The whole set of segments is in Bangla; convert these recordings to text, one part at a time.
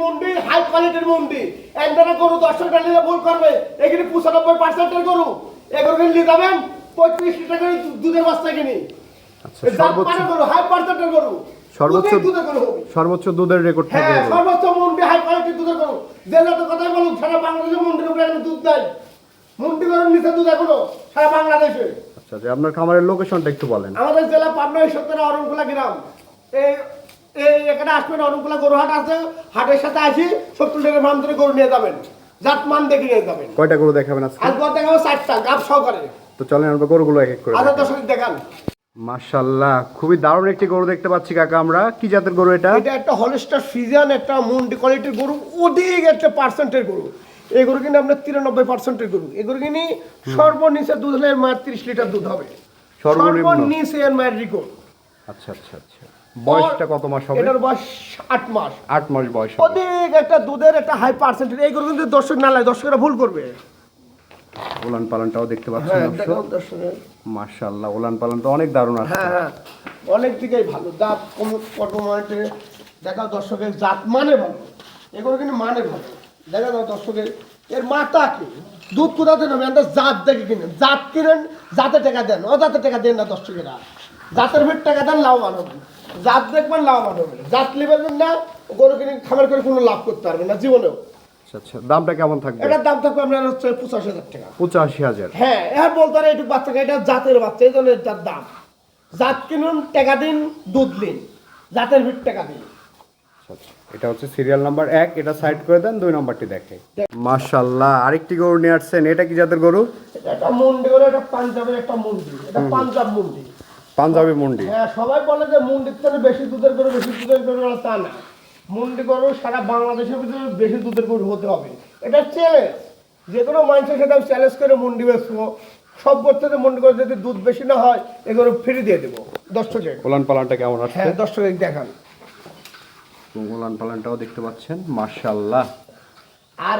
মুন্ডি হাই কোয়ালিটির মুন্ডি একদানা গরু দর্শক নিলে ভুল করবে এখানে পঁচানব্বই পার্সেন্টের গরু। এগুলো যাবেন পঁয়ত্রিশ লিটার করে দুধের বস্তা কিনি। আচ্ছা সর্বোচ্চ সর্বোচ্চ দুধের রেকর্ড হ্যাঁ সর্বোচ্চ মুন্ডি হাই কোয়ালিটির দুধের গরু। যে যত কথাই বলুক সারা বাংলাদেশে মুন্ডির উপরে দুধ দেয় মুন্ডি গরুর নিচে দুধ এখনও সারা বাংলাদেশে। আচ্ছা আচ্ছা আপনার খামারের লোকেশনটা একটু বলেন। আমাদের জেলা পাবনা সত্তর অরণকুলা গ্রাম। এই এই এখানে আসবেন গরু হাট আছে হাটের সাথে আসি সত্তর টাকার ধরে গরু নিয়ে যাবেন। জাত মান দেখে নিয়ে যাবেন। কয়টা গরু দেখাবেন আজকে? আজ দেখাবো চারটা গাপ সহকারে। তো চলেন আমরা গরুগুলো এক এক করে দশক দেখান। মাশাল্লাহ খুবই দারুণ একটি গরু দেখতে পাচ্ছি কাকা আমরা। কি জাতের গরু এটা? এটা একটা হলস্টার ফিজিয়ান একটা মুন্ডি কোয়ালিটির গরু অধিক একটা পার্সেন্টের গরু। এই গরু কিনে আপনার তিরানব্বই পার্সেন্টের গরু। এই গরু কিনে সর্বনিচে দুধ হলে মায়ের তিরিশ লিটার দুধ হবে? সর্বনিচে এর মায়ের রেকর্ড আচ্ছা আচ্ছা আচ্ছা। বয়সটা কত মাস হবে? এটার বয়স আট মাস। আট মাস বয়স একটা দুধের একটা হাই পার্সেন্টেজ এই কিন্তু দর্শক না লাগে দর্শকরা ভুল করবে। ওলান পালনটাও দেখতে পাচ্ছেন হ্যাঁ ওলান পালনটা অনেক দারুণ আছে। হ্যাঁ হ্যাঁ অনেক দিকেই ভালো। দাঁত কম দেখা দর্শকের জাত মানে ভালো। এগুলো কিন্তু মানে ভালো। দেখা দাও দর্শকের এর মাতা কি? দুধ কোথাতে নেবে আমাদের জাত দেখে কিনেন। জাত কিনেন জাতে টাকা দেন অজাতে টাকা দেন না দর্শকেরা। জাতের ভিড় টাকা দেন লাভবান হবেন। জাত দেখবেন লাভবান হবেন। জাত নেবেন না গরু কিনে খামার করে কোনো লাভ করতে পারবেন না জীবনেও। আচ্ছা আচ্ছা দামটা কেমন থাকবে? এটার দাম থাকবে আপনার হচ্ছে পঁচাশি হাজার টাকা। পঁচাশি হাজার। হ্যাঁ বলতে পারে একটু বাচ্চাকে এটা জাতের বাচ্চা এই জন্য এটার দাম। জাত কিনুন টাকা দিন দুধ দিন জাতের ভিড় টাকা দিন। আচ্ছা। এটা হচ্ছে সিরিয়াল নাম্বার এক এটা সাইড করে দেন দুই নাম্বারটি দেখে। মাশাল্লাহ আরেকটি গরু নিয়ে আসছেন এটা কি জাতের গরু? এটা একটা মুন্ডি করে এটা পাঞ্জাবের একটা মুন্ডি। এটা পাঞ্জাব মুন্ডি। পাঞ্জাবি মুন্ডি। হ্যাঁ সবাই বলে যে মুন্ডির থেকে বেশি দুধের গরু বেশি দুধের গরু তা না। মুন্ডি গরু সারা বাংলাদেশের ভিতরে বেশি দুধের গরু হতে হবে। এটা চ্যালেঞ্জ যে কোনো মানুষের সাথে আমি চ্যালেঞ্জ করে মুন্ডি বেচবো। সব করতে মুন্ডি করে যদি দুধ বেশি না হয় এগুলো ফ্রি দিয়ে দেবো। দর্শকে ওলান পালানটা কেমন আসছে হ্যাঁ দর্শকে দেখান। ওলান পালানটাও দেখতে পাচ্ছেন মাশাল্লাহ আর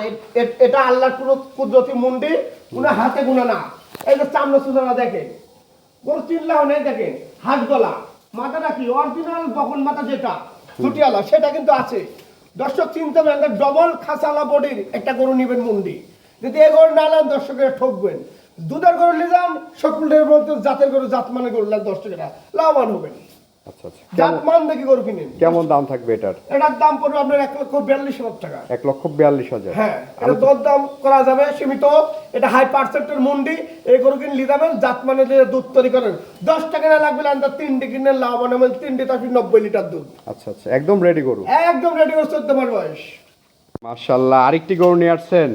এটা আল্লাহর কোনো কুদরতি মুন্ডি কোনো হাতে গুণা না। এই যে চামড়া সুতরা দেখে গরু চিনলাও নেই দেখে, হাত গলা। মাথাটা কি অরিজিনাল বকন মাথা যেটা, ছুটিয়ালা, সেটা কিন্তু আছে। দর্শক চিনতে পারেন ডবল খাসালা বডির একটা গরু নিবেন মুন্ডি। যদি এ গরু না নেন, দর্শকেরা ঠকবেন। দুধের গরু নিয়ে যান সকলের মধ্যে জাতের গরু, জাত মানে গরু নেন দর্শকেরা লাভবান হবেন। আচ্ছা আচ্ছা। জাত মান দেখি গরু কিনেন? কেমন দাম থাকবে এটার? এটার দাম পড়বে আপনার এক লক্ষ বিয়াল্লিশ হাজার টাকা। এক লক্ষ বিয়াল্লিশ হাজার। হ্যাঁ এটা করা যাবে সীমিত। এটা হাই পার্সেন্টের মন্ডি। এই গরু যাবেন জাত মানে যে দুধ তৈরি করেন। দশ টাকা না লাগবে তিনটি কিনে তিনটি তারপর নব্বই লিটার দুধ। আচ্ছা আচ্ছা। একদম রেডি গরু। একদম রেডি করে চোদ্দ মাস বয়স। মাশাল্লাহ আরেকটি গরু নিয়ে আসছেন।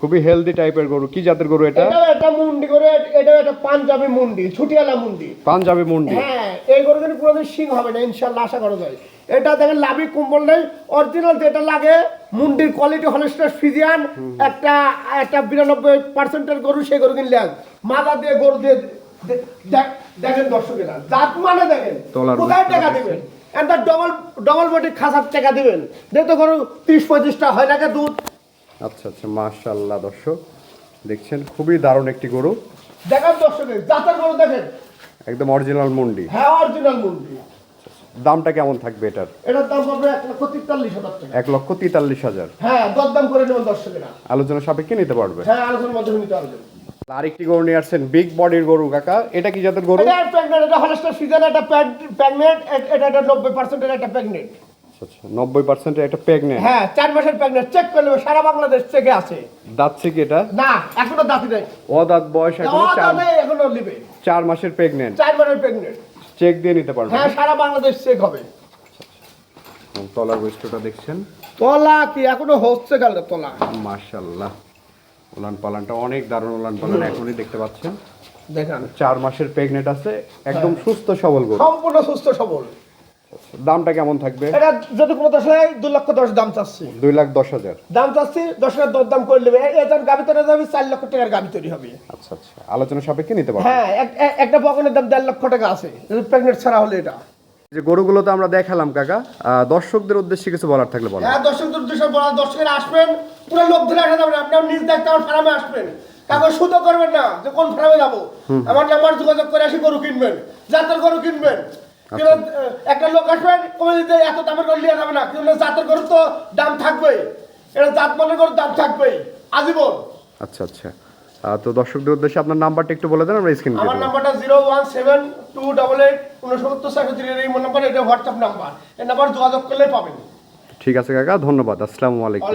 খুবই হেলদি টাইপের গরু। কি জাতের গরু এটা? এটা একটা মুন্ডি করে এটা একটা পাঞ্জাবি মুন্ডি ছুটিয়ালা মুন্ডি। পাঞ্জাবি মুন্ডি। হ্যাঁ এই গরু কিন্তু কোনোদিন সিং হবে না ইনশাল্লাহ আশা করা যায়। এটা দেখেন লাভি কুম্বল নেই অরিজিনাল যেটা লাগে মুন্ডির কোয়ালিটি হলস্টার ফিজিয়ান একটা একটা বিরানব্বই পার্সেন্টের গরু সেই গরু কিনলে। মাথা দিয়ে গরু দিয়ে দেখেন দর্শকেরা জাত মানে দেখেন কোথায় টাকা। দিবেন? একটা ডবল ডবল বডি খাসার টাকা দিবেন। দেখতো গরু তিরিশ পঁয়ত্রিশটা হয় না দুধ আচ্ছা আচ্ছা মাশাল্লাহ দর্শক দেখছেন? খুবই দারুণ একটি গরু। দেখান দর্শকের জাতের গরু দেখেন। একদম অরিজিনাল মুন্ডি। হ্যাঁ অরিজিনাল মুন্ডি। দামটা কেমন থাকবে এটার? এটার দাম পাবে এক লক্ষ তেতাল্লিশ হাজার টাকা। এক লক্ষ তেতাল্লিশ হাজার। হ্যাঁ দরদাম করে নেবেন দর্শকেরা। আলোচনা সাপেক্ষে নিতে পারবে। হ্যাঁ আলোচনার মাধ্যমে নিতে পারবেন। আরেকটি গরু নিয়ে আসছেন বিগ বডির গরু কাকা। এটা কি জাতের গরু? এটা প্রেগনেন্ট এটা হলস্টার সিজন একটা প্রেগনেন্ট এটা একটা নব্বই পার্সেন্টের একটা প্রেগনেন্ট। আচ্ছা আচ্ছা। নব্বই পার্সেন্টের একটা প্রেগনেন্ট হ্যাঁ চার মাসের প্রেগনেন্ট চেক করে সারা বাংলাদেশ থেকে আছে। দাচ্ছে কি এটা? না এখনও দাঁতি নেই। অদাঁত বয়স এখন চার এখনও নিবে। চার মাসের প্রেগনেন্ট চার মাসের প্রেগনেন্ট চেক দিয়ে নিতে পারবে হ্যাঁ সারা বাংলাদেশ চেক হবে। তলার বৈশিষ্ট্যটা দেখছেন? তোলা কি? এখনও হচ্ছে গেল তোলা? মাশাল্লাহ উলান পালানটা অনেক দারুণ উলান পালান এখনই দেখতে পাচ্ছেন। দেখান। চার মাসের প্রেগনেন্ট আছে। একদম সুস্থ সবল সম্পূর্ণ সুস্থ সবল। দামটা কেমন থাকবে? এটা যদি কোনো দশ হয় দু লক্ষ দশ দাম চাচ্ছি। দুই লাখ দশ হাজার। দাম চাচ্ছি দশ হাজার দর দাম করে নেবে। এটার গাবি তৈরি যাবে চার লক্ষ টাকার গাবি তৈরি হবে। আচ্ছা আচ্ছা। আলোচনা সাপেক্ষে নিতে পারবে। হ্যাঁ এক- এক- একটা বকনের দাম দেড় লক্ষ টাকা আছে। প্রেগনেন্ট ছাড়া হলে এটা। যে গরুগুলো তো আমরা দেখালাম কাকা দর্শকদের উদ্দেশ্যে কিছু বলার থাকলে বলেন। হ্যাঁ দর্শক দুর্দশা বলা দর্শকেরা আসবেন পুরো লোক ধরে আসা যাবেন আপনার নিজ দেখতে আমার ফার্মে আসবেন। কাগজ সুতো করবেন না যে কোন ফার্মে যাব। আমার নাম্বার যোগাযোগ করে আসি গরু কিনবেন জাতের গরু কিনবেন। একটা লোক আসবে কমে দিতে এত দামের করে লিয়া যাবে না। কিন্তু জাতের গরুর তো দাম থাকবেই এটা জাত মানে গরুর দাম থাকবেই আজীবন। আচ্ছা আচ্ছা। তো দর্শকদের উদ্দেশ্যে আপনার নাম্বারটা একটু বলে দেন আমরা স্ক্রিন আমার নাম্বারটা zero one seven two double eight উনসত্তর চারশো তিন এই নাম্বার এটা হোয়াটসঅ্যাপ নাম্বার। এই নাম্বার যোগাযোগ করলেই পাবেন। ঠিক আছে কাকা ধন্যবাদ আসসালামু আলাইকুম।